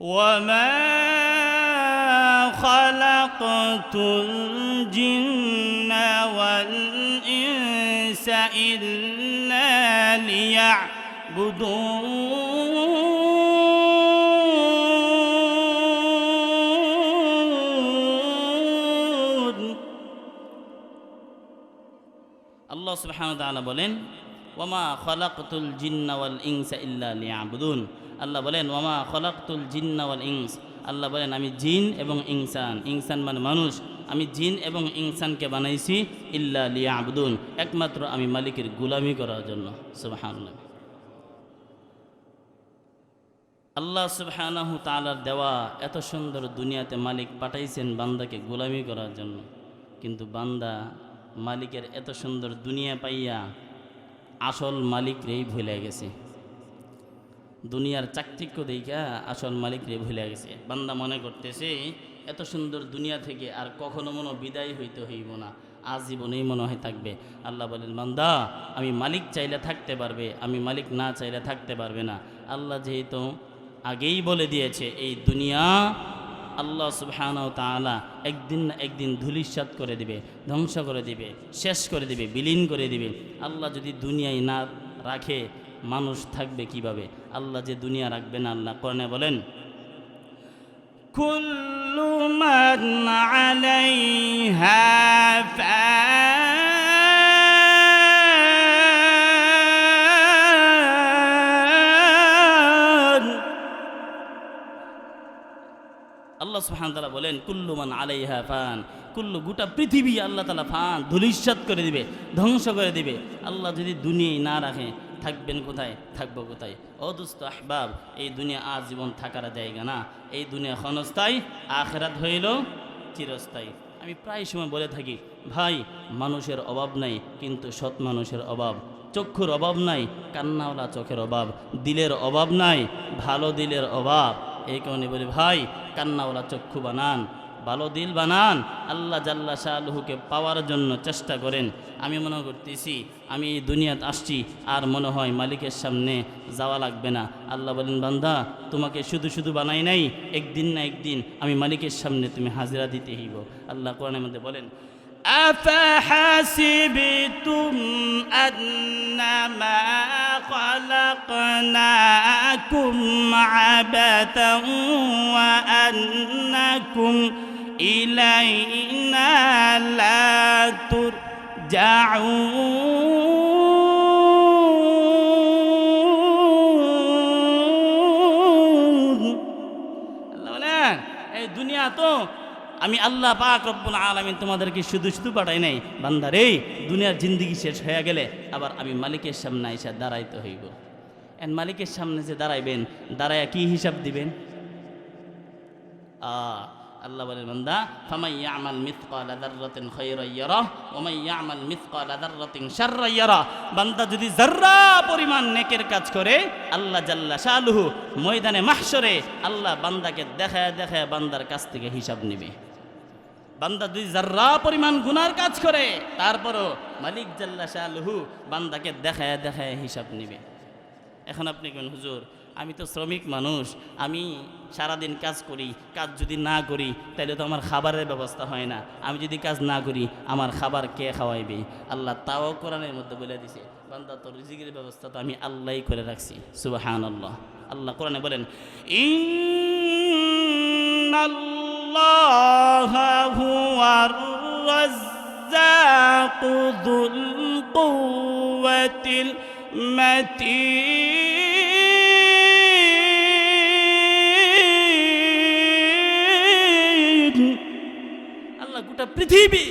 وما خلقت الجن والإنس إلا ليعبدون الله سبحانه وتعالى بولين وما خلقت الجن والإنس إلا ليعبدون আল্লাহ বলেন, ওয়ামা খলাকতুল জিন্না ওয়াল ইনস। আল্লাহ বলেন, আমি জিন এবং ইনসান। ইনসান মানে মানুষ। আমি জিন এবং ইনসানকে বানাইছি, ইল্লা লিয়াবুদুন। একমাত্র আমি মালিকের গুলামি করার জন্য। সুবহানাল্লাহ। আল্লাহ সুবহানাহু তাআলার দেওয়া এত সুন্দর দুনিয়াতে মালিক পাঠাইছেন বান্দাকে গোলামি করার জন্য। কিন্তু বান্দা মালিকের এত সুন্দর দুনিয়া পাইয়া আসল মালিক রেই ভুলে গেছে। দুনিয়ার চাকচিক্য দেখা আসল মালিক রে ভুলে গেছে। বান্দা মনে করতেছে, এত সুন্দর দুনিয়া থেকে আর কখনো মনো বিদায় হইতে হইব না। আজীবনেই মনে হয় থাকবে। আল্লাহ বলেন, বান্দা, আমি মালিক চাইলে থাকতে পারবে, আমি মালিক না চাইলে থাকতে পারবে না। আল্লাহ যেহেতু আগেই বলে দিয়েছে, এই দুনিয়া আল্লাহ সুবহানাহু তাআলা একদিন না একদিন ধুলিস্বাত করে দিবে, ধ্বংস করে দিবে, শেষ করে দিবে, বিলীন করে দিবে। আল্লাহ যদি দুনিয়ায় না রাখে মানুষ থাকবে কীভাবে? আল্লাহ যে দুনিয়া রাখবেন আল্লাহ কর্ণে বলেন, কুল্লু মান আলাইহা আল্লাহ সুহান তালা বলেন, কুল্লু আলাই আলাইহা ফান। কুল্লু গোটা পৃথিবী আল্লাহ তালা ফান ধুলিশ্বাত করে দিবে, ধ্বংস করে দিবে। আল্লাহ যদি দুনিয়ায় না রাখে থাকবেন কোথায়? থাকব কোথায়? ও দুস্থ আহবাব, এই দুনিয়া আজীবন থাকার জায়গা না। এই দুনিয়া ক্ষণস্থায়ী, আখেরাত হইল চিরস্থায়ী। আমি প্রায় সময় বলে থাকি, ভাই, মানুষের অভাব নাই, কিন্তু সৎ মানুষের অভাব। চক্ষুর অভাব নাই, কান্নাওয়ালা চোখের অভাব। দিলের অভাব নাই, ভালো দিলের অভাব। এই কারণে বলি, ভাই, কান্নাওয়ালা চক্ষু বানান। ভালো দিল বানান আল্লাহ জাল্লা শাহলুহুকে পাওয়ার জন্য চেষ্টা করেন আমি মনে করতেছি আমি এই দুনিয়াতে আসছি আর মনে হয় মালিকের সামনে যাওয়া লাগবে না আল্লাহ বলেন বান্দা তোমাকে শুধু শুধু বানাই নাই একদিন না একদিন আমি মালিকের সামনে তুমি হাজিরা দিতে হইব আল্লাহ কোরআনের মধ্যে বলেন أفحسبتم أنما خلقناكم عبثا وأنكم إلينا لا ترجعون আল্লাহ বলেন এই দুনিয়া তো আমি আল্লাহ পাক রব্বুল আলামিন তোমাদেরকে শুধু শুধু পাঠাই নাই বান্দার এই দুনিয়ার জিন্দগি শেষ হয়ে গেলে আবার আমি মালিকের সামনে এসে দাঁড়াইতে হইব এন মালিকের সামনে যে দাঁড়াইবেন দাঁড়াইয়া কি হিসাব দিবেন আ আল্লাহ বলেন, বান্দা, ফামাই ইয়ামাল মিথকালা যাররাতিন খায়রান ইয়ারা ওয়া মান ইয়ামাল মিথকালা যাররাতিন শাররান ইয়ারা বান্দা যদি যাররা পরিমাণ নেকের কাজ করে, আল্লাহ জাল্লা শালুহু, ময়দানে মাহশরে আল্লাহ বান্দাকে দেখায় দেখায় বান্দার কাছ থেকে হিসাব নেবে। বান্দা যদি যার্রা পরিমাণ গুনার কাজ করে, তারপরও মালিক জাল্লা শাহলুহু বান্দাকে দেখায় দেখায় হিসাব নেবে। এখন আপনি কেন হুজুর আমি তো শ্রমিক মানুষ আমি সারাদিন কাজ করি কাজ যদি না করি তাহলে তো আমার খাবারের ব্যবস্থা হয় না আমি যদি কাজ না করি আমার খাবার কে খাওয়াইবে আল্লাহ তাও কোরআনের মধ্যে বলে দিছে বান্দা তো রিজিকের ব্যবস্থা তো আমি আল্লাহই করে রাখছি সুবাহান আল্লাহ আল্লাহ কোরআনে বলেন ইন্নাল্লাহ হুয়ার الرزاق ذو القوة المتين পৃথিবী,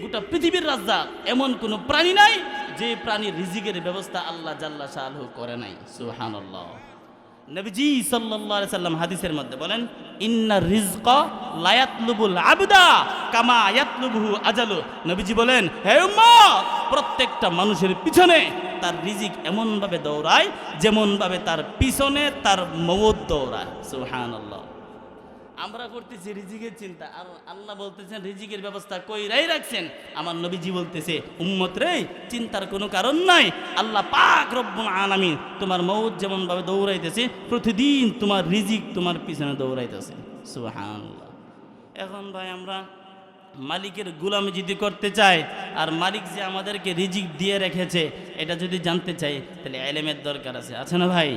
গোটা পৃথিবীর রাজা এমন কোনো প্রাণী নাই যে প্রাণীর রিজিকের ব্যবস্থা আল্লাহ জাল্লা শাহু করে নাই। সুহানাল্লাহ নবীজি আলাইহি সাল্লাম হাদিসের মধ্যে বলেন, ইন্না রিজকা লায়াতলুবুল আবদা কামা ইয়াতলুবুহু আজালু। নবীজি বলেন, হে প্রত্যেকটা মানুষের পিছনে তার রিজিক এমন ভাবে দৌড়ায় যেমন ভাবে তার পিছনে তার মৌত দৌড়ায়। সুবহানাল্লাহ। আমরা করতেছি রিজিকের চিন্তা। আর আল্লাহ বলতেছেন, রিজিকের ব্যবস্থা কইরাই রাখছেন। আমার নবীজি বলতেছে, উম্মত রে, চিন্তার কোনো কারণ নাই। আল্লাহ পাক রব্বুল আলামিন তোমার মৌত যেমন ভাবে দৌড়াইতেছে, প্রতিদিন তোমার রিজিক তোমার পিছনে দৌড়াইতেছে। সুবহানাল্লাহ। এখন ভাই আমরা মালিকের গুলামি যদি করতে চাই, আর মালিক যে আমাদেরকে রিজিক দিয়ে রেখেছে, এটা যদি জানতে চাই, তাহলে এলেমের দরকার আছে। আছে না ভাই?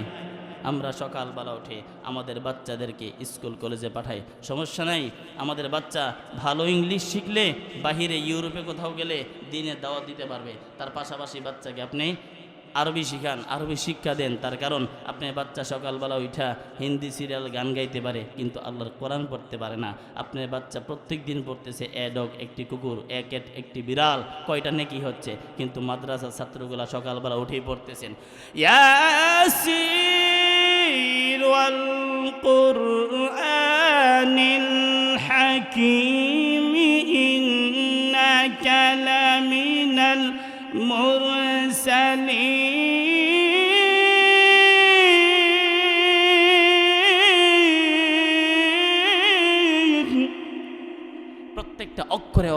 আমরা সকালবেলা উঠে আমাদের বাচ্চাদেরকে স্কুল, কলেজে পাঠাই। সমস্যা নাই, আমাদের বাচ্চা ভালো ইংলিশ শিখলে বাহিরে ইউরোপে কোথাও গেলে দিনে দাওয়াত দিতে পারবে। তার পাশাপাশি বাচ্চাকে আপনি আরবি শিখান, আরবি শিক্ষা দেন। তার কারণ, আপনি বাচ্চা সকালবেলা উঠা হিন্দি সিরিয়াল গান গাইতে পারে, কিন্তু আল্লাহর কোরআন পড়তে পারে না। আপনার বাচ্চা প্রত্যেক দিন পড়তেছে এ ডগ, একটি কুকুর এক এট একটি বিড়াল, কয়টা নেকি হচ্ছে? কিন্তু মাদ্রাসার ছাত্রগুলা সকালবেলা উঠেই পড়তেছেন। ইয়াসির والقرآن الحكيم إنك لمن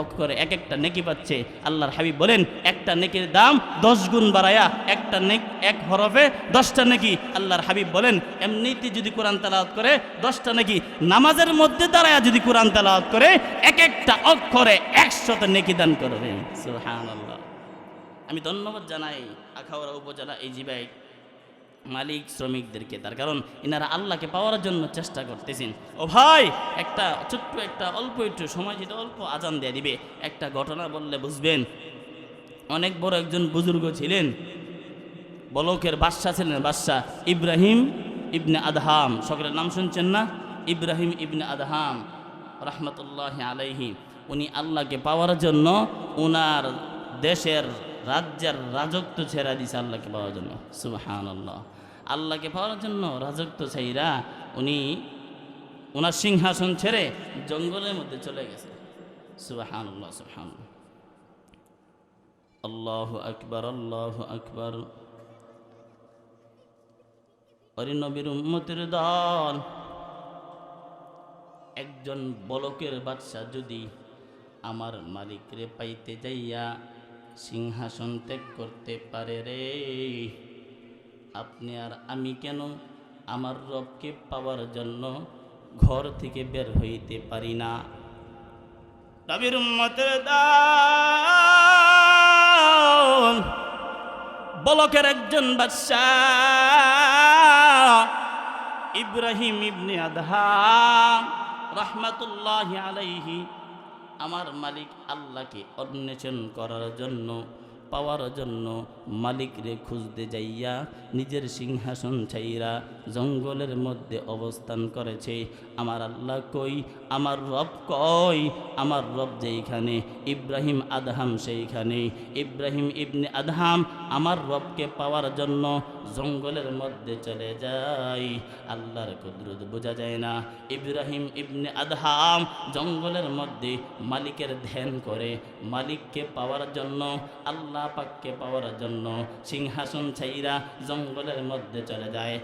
অক্ষরে অক্ষরে এক একটা নেকি পাচ্ছে। আল্লাহর হাবিব বলেন, একটা নেকির দাম দশ গুণ বাড়ায়া একটা নেক এক হরফে দশটা নেকি। আল্লাহর হাবিব বলেন, এমনিতে যদি কোরআন তেলাওয়াত করে, দশটা নেকি। নামাজের মধ্যে দাঁড়ায়া যদি কোরআন তেলাওয়াত করে, এক একটা অক্ষরে একশত নেকি দান করবে। সুবহানাল্লাহ। আমি ধন্যবাদ জানাই আখাউড়া উপজেলা এই জিবাই মালিক, শ্রমিকদেরকে তার। কারণ এনারা আল্লাহকে পাওয়ার জন্য চেষ্টা করতেছেন। ও ভাই, একটা ছোট্ট, একটা অল্প, একটু সময় যেটা অল্প আজান দিয়ে দিবে। একটা ঘটনা বললে বুঝবেন, অনেক বড় একজন বুজুর্গ ছিলেন, বলকের বাদশাহ ছিলেন বাদশাহ ইব্রাহিম ইবনে আদহাম। সকলের নাম শুনছেন না? ইব্রাহিম ইবনে আদহাম, রহমতুল্লাহ আলাইহি। উনি আল্লাহকে পাওয়ার জন্য উনার দেশের রাজ্যের রাজত্ব ছেড়া দিছে আল্লাহকে পাওয়ার জন্য। সুবহান আল্লাহ আল্লাহকে পাওয়ার জন্য রাজত্ব ছাইরা উনি ওনার সিংহাসন ছেড়ে জঙ্গলের মধ্যে চলে গেছে। সুবহান আল্লাহ সুবহান আল্লাহ আকবর আল্লাহ আকবর। অরি নবীর উম্মতের দল, একজন বলকের বাদশাহ যদি আমার মালিকরে পাইতে যাইয়া সিংহাসন ত্যাগ করতে পারে রে। আপনি আর আমি কেন আমার রবকে পাওয়ার জন্য ঘর থেকে বের হইতে পারি না? নবীর উম্মতের দল বলকের একজন বাদশাহ, ইব্রাহিম ইবনে আদহাম, রহমাতুল্লাহ আলাইহি আমার মালিক আল্লাহকে অন্বেষণ করার জন্য, পাওয়ার জন্য মালিকরে খুঁজতে যাইয়া নিজের সিংহাসন ছাইরা জঙ্গলের মধ্যে অবস্থান করেছে। আমার আল্লাহ কই? আমার রব কই? আমার রব যেইখানে, ইব্রাহিম আদহাম সেইখানে। ইব্রাহিম ইবনে আদহাম আমার রবকে পাওয়ার জন্য জঙ্গলের মধ্যে চলে যাই। আল্লাহর কুদরত বোঝা যায় না। ইব্রাহিম ইবনে আদহাম জঙ্গলের মধ্যে মালিকের ধ্যান করে, মালিককে পাওয়ার জন্য, আল্লাহ পাককে পাওয়ার জন্য সিংহাসন ছাইরা জঙ্গলের মধ্যে চলে যায়।